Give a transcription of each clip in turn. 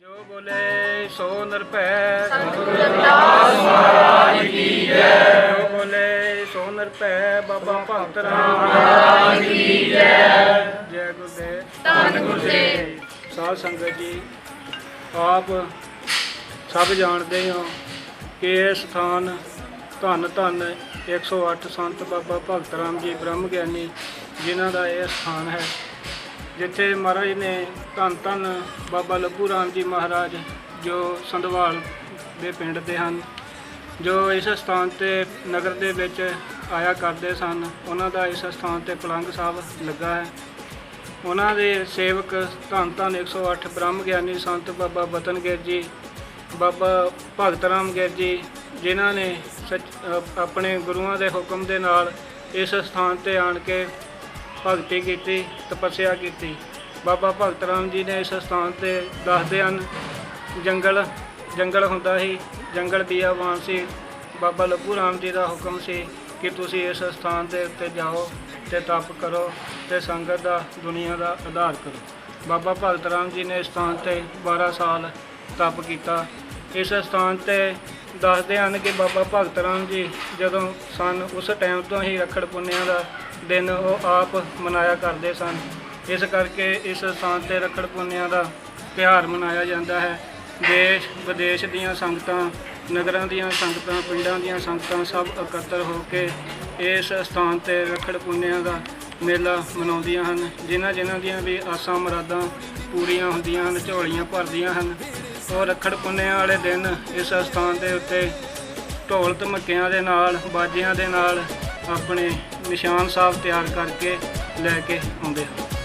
ਜੋ ਬੋਲੇ ਸੋ ਨਿਰਭੈ। ਸਤਿਗੁਰੂ ਰਵਿਦਾਸ ਮਹਾਰਾਜ ਕੀ ਜੈ ਜੋ ਬੋਲੇ ਸੋ ਨਿਰਭੈ ਬਾਬਾ ਭਗਤ ਰਾਮ। ਮਹਾਰਾਜ ਕੀ ਜੈ ਜੈ ਧੰਨ ਗੁਰਦੇਵ। ਸਾਧ ਸੰਗਤ ਜੀ ਆਪ ਸਭ ਜਾਣਦੇ ਹੋ ਕਿ ਇਹ ਸਥਾਨ ਧੰਨ ਧੰਨ 108 ਸੰਤ ਬਾਬਾ ਭਗਤ ਰਾਮ ਜੀ ਬ੍ਰਹਮ ਗਿਆਨੀ ਜਿਨ੍ਹਾਂ ਦਾ ਇਹ ਸਥਾਨ ਹੈ। ਜਿੱਥੇ ਮਹਾਰਾਜ ਨੇ ਧੰਨ ਧੰਨ ਬਾਬਾ ਲੱਭੂ ਰਾਮ ਜੀ ਮਹਾਰਾਜ ਜੋ ਸੰਧਵਾਲ ਦੇ ਪਿੰਡ ਦੇ ਹਨ, ਜੋ ਇਸ ਸਥਾਨ ਤੇ ਨਗਰ ਦੇ ਵਿੱਚ ਆਇਆ ਕਰਦੇ ਸਨ। ਉਹਨਾਂ ਦਾ ਇਸ ਸਥਾਨ ਤੇ ਪਲੰਗ ਸਾਹਿਬ ਲੱਗਾ ਹੈ। ਉਹਨਾਂ ਦੇ ਸੇਵਕ ਧੰਨ ਧੰਨ 108 ਬ੍ਰਹਮ ਗਿਆਨੀ ਸੰਤ ਬਾਬਾ ਬਤਨਗਿਰ ਜੀ, ਬਾਬਾ ਭਗਤ ਰਾਮ ਗਿਰ ਜੀ, ਜਿਨ੍ਹਾਂ ਨੇ ਸੱਚ- ਆਪਣੇ ਗੁਰੂਆਂ ਦੇ ਹੁਕਮ ਦੇ ਨਾਲ ਇਸ ਸਥਾਨ ਤੇ ਆਣ ਕੇ ਭਗਤੀ ਕੀਤੀ, ਤਪੱਸਿਆ ਕੀਤੀ। ਬਾਬਾ ਭਗਤ ਰਾਮ ਜੀ ਨੇ ਇਸ ਸਥਾਨ ਤੇ ਦੱਸਦੇ ਹਨ, ਜੰਗਲ ਜੰਗਲ ਹੁੰਦਾ ਸੀ, ਜੰਗਲ ਬੀਆਬਾਨ ਸੀ। ਬਾਬਾ ਲੱਭੂ ਰਾਮ ਜੀ ਦਾ ਹੁਕਮ ਸੀ ਕਿ ਤੁਸੀਂ ਇਸ ਸਥਾਨ ਦੇ ਉੱਤੇ ਜਾਓ ਤੇ ਤਪ ਕਰੋ ਤੇ ਸੰਗਤ ਦਾ, ਦੁਨੀਆ ਦਾ ਆਧਾਰ ਕਰੋ। ਬਾਬਾ ਭਗਤ ਰਾਮ ਜੀ ਨੇ ਇਸ ਸਥਾਨ ਤੇ 12 ਸਾਲ ਤਪ ਕੀਤਾ। ਇਸ ਸਥਾਨ ਤੇ ਦੱਸਦੇ ਹਨ ਕਿ ਬਾਬਾ ਭਗਤ ਰਾਮ ਜੀ ਜਦੋਂ ਸਨ, ਉਸ ਟਾਈਮ ਤੋਂ ਹੀ ਰੱਖੜ ਪੁੰਨਿਆ ਦਾ ਦਿਨ ਉਹ ਆਪ ਮਨਾਇਆ ਕਰਦੇ ਸਨ। ਇਸ ਕਰਕੇ ਇਸ ਸਥਾਨ ਤੇ ਰੱਖੜ ਪੁੰਨਿਆਂ ਦਾ ਤਿਉਹਾਰ ਮਨਾਇਆ ਜਾਂਦਾ ਹੈ। ਦੇਸ਼, ਵਿਦੇਸ਼ ਦੀਆਂ ਸੰਗਤਾਂ, ਨਗਰਾਂ ਦੀਆਂ ਸੰਗਤਾਂ, ਪਿੰਡਾਂ ਦੀਆਂ ਸੰਗਤਾਂ ਸਭ ਇਕੱਤਰ ਹੋ ਕੇ ਇਸ ਸਥਾਨ ਤੇ ਰੱਖੜ ਪੁੰਨਿਆਂ ਦਾ ਮੇਲਾ ਮਨਾਉਂਦੀਆਂ ਹਨ। ਜਿਨ੍ਹਾਂ ਜਿਨ੍ਹਾਂ ਦੀਆਂ ਵੀ ਆਸਾਂ ਮੁਰਾਦਾਂ ਪੂਰੀਆਂ ਹੁੰਦੀਆਂ ਹਨ, ਝੋਲੀਆਂ ਭਰਦੀਆਂ ਹਨ ਉਹ ਰੱਖੜ ਪੁੰਨਿਆ ਵਾਲੇ ਦਿਨ ਇਸ ਸਥਾਨ ਦੇ ਉੱਤੇ ਢੋਲ ਧਮੱਕਿਆਂ ਦੇ ਨਾਲ, ਬਾਜਿਆਂ ਦੇ ਨਾਲ ਆਪਣੇ ਨਿਸ਼ਾਨ ਸਾਹਿਬ ਤਿਆਰ ਕਰਕੇ ਲੈ ਕੇ ਆਉਂਦੇ ਹਨ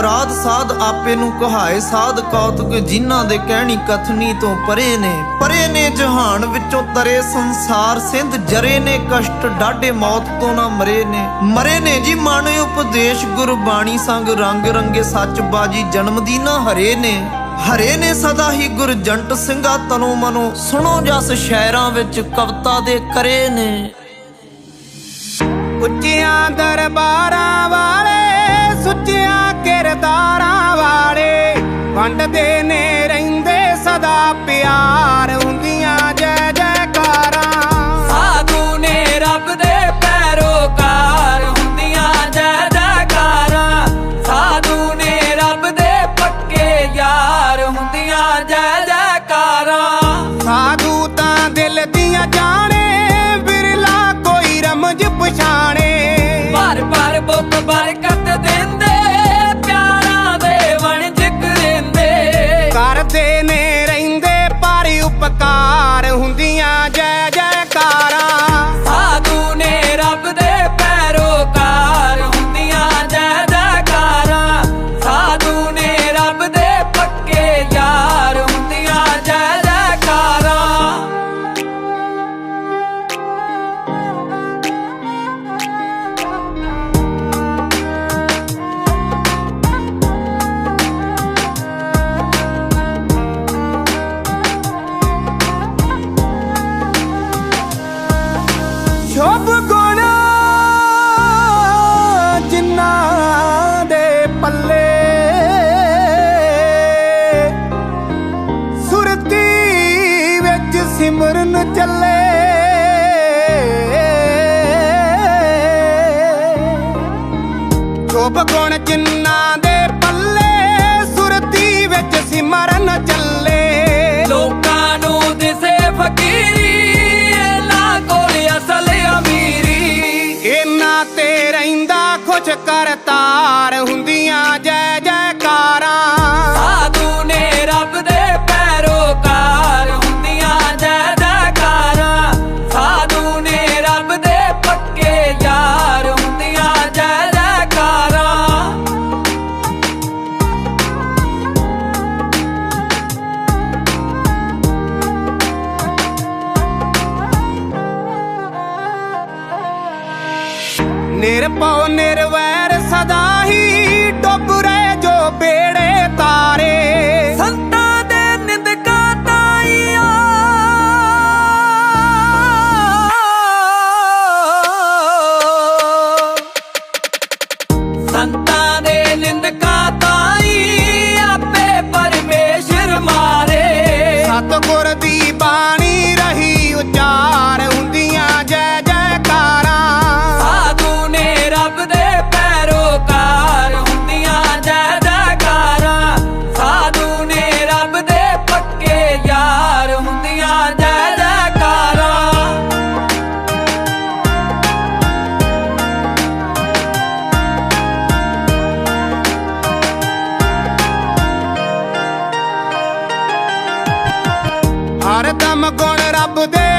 ਅਰਾਧ ਸਾਧ ਆਪੇ ਨੂੰ ਕਹਾਏ। ਸਾਧ ਕੌਤਕ ਜਿਨ੍ਹਾਂ ਦੇ ਕਹਿਣੀ ਕਥਨੀ ਤੋਂ ਪਰੇ ਨੇ। ਪਰੇ ਨੇ ਜਹਾਨ ਵਿੱਚੋਂ ਤਰੇ ਸੰਸਾਰ। ਸਿੰਧ ਜਰੇ ਨੇ ਕਸ਼ਟ ਡਾਢੇ ਮੌਤ ਤੋਂ ਨਾ ਮਰੇ ਨੇ। ਮਰੇ ਨੇ ਜੀ ਮਨ ਉਪਦੇਸ਼। ਗੁਰਬਾਣੀ ਸੰਗ ਰੰਗ ਰੰਗੇ ਸੱਚ ਬਾਜੀ ਜਨਮ ਦੀ ਨਾ ਹਰੇ ਨੇ। ਹਰੇ ਨੇ ਸਦਾ ਹੀ ਗੁਰਜੰਟ ਸਿੰਘਾ ਤਨੋ ਮਨੋ। ਸੁਣੋ ਜਸ ਸ਼ਾਇਰਾਂ ਵਿੱਚ ਕਵਿਤਾ ਦੇ ਕਰੇ ਨੇ। ਉੱਚਿਆਂ ਦਰਬਾਰਾਂ ஆண்டதேனே ਉਪਕਾਰ ਹੁੰਦੀਆਂ ਜੈ ਸ਼ੁਭ ਗੁਣ ਜਿਨ੍ਹਾਂ ਦੇ ਪੱਲੇ। ਸੁਰਤੀ ਵਿੱਚ ਸਿਮਰਨ ਚੱਲੇ। ਸ਼ੁਭ ਗੁਣ ਜਿਨ੍ਹਾਂ ਦੇ ਕਰਤਾਰ ਹੁੰਦੀਆਂ ਜੈ ਜੈਕਾਰਾਂ। ਸਾਧੂ ਨੇ ਰੱਬ ਦੇ ਪੈਰੋਕਾਰ ਹੁੰਦੀਆਂ ਜੈ ਜੈਕਾਰਾਂ। ਸਾਧੂ ਨੇ ਰੱਬ ਦੇ ਪੱਕੇ ਯਾਰ ਹੁੰਦੀਆਂ ਜੈ ਜੈਕਾਰਾਂ। ਨਿਰਭਉ ਨਿਰਵੈਰ ਕੰਮ ਗੁਣ ਰੱਬ ਦੇ?